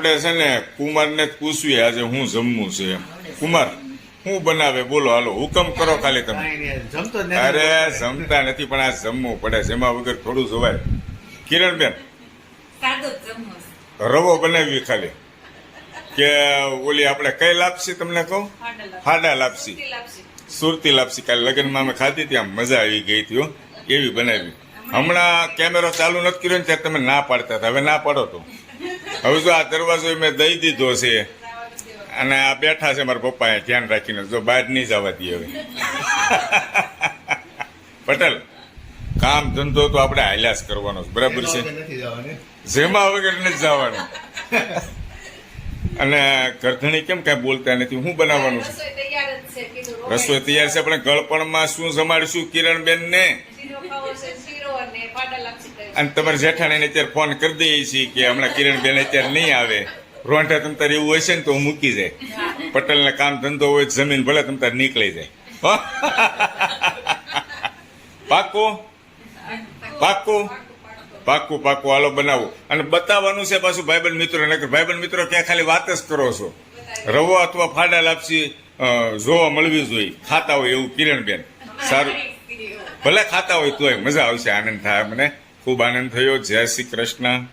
આપણે છે ને કુમારને જ પૂછવી આજે હું જમવું છે? એમ. કુમાર હું બનાવે? બોલો હાલો હુકમ કરો ખાલી તમે. અરે જમતા નથી પણ આ જમવું પડે જેમાં વગર થોડું જોવાય. કિરણબેન. રવો બનાવી ખાલી. કે ઓલી આપણે કઈ લાપસી તમને કહું? ફાડા લાપસી. હાડા લાપસી. સુરતી લાપસી. કાલે લગ્નમાં અમે ખાધી ત્યાં મજા આવી ગઈ હતી એવી બનાવી? હમણાં કેમેરો ચાલુ નથી કર્યો ને ત્યારે તમે ના પાડતા હતા. હવે ના પાડો તો. હવે તો આ દરવાજો મેં દઈ દીધો છે. અને આ બેઠા છે મારા પપ્પાએ ધ્યાન રાખીને. જો બહાર નહીં જવા દે હવે. પટેલ કામ ધંધો તો આપણે હાઈલાસ કરવાનો છે. બરાબર છે. જેમાં વગર નથી જવાનું. અને ગરધણી કેમ કાંઈ બોલતા નથી? હું બનાવવાનું છે? રસોઈ તૈયાર છે કીધું રોવાય. રસોઈ તૈયાર છે આપણે ગળપણમાં શું જમાડીશું કિરણબેન ને અને તમારે. જેઠાણીને અત્યારે ફોન કરી દઈએ છીએ કે હમણાં કિરણબેન અત્યારે નહીં આવે. રોંઠા તમ તારે એવું હશે ને તો હું મૂકી જાય. પટેલને કામ ધંધો હોય જમીન ભલે તમ નીકળી જાય? પાકું પાકું પાકું પાકું હાલો, બનાવો. અને બતાવવાનું છે પાછું ભાઈબંધ મિત્રો, નકર ભાઈબંધ મિત્રો ક્યાં ખાલી વાત જ કરો છો. રવો અથવા ફાડા લાપસી જોવા મળવી જોઈએ. ખાતા હોય એવું કિરણબેન. સારું. ભલે ખાતા હોય તોય મજા આવશે, આનંદ થાય. મને ખૂબ આનંદ થયો. જય શ્રી કૃષ્ણ.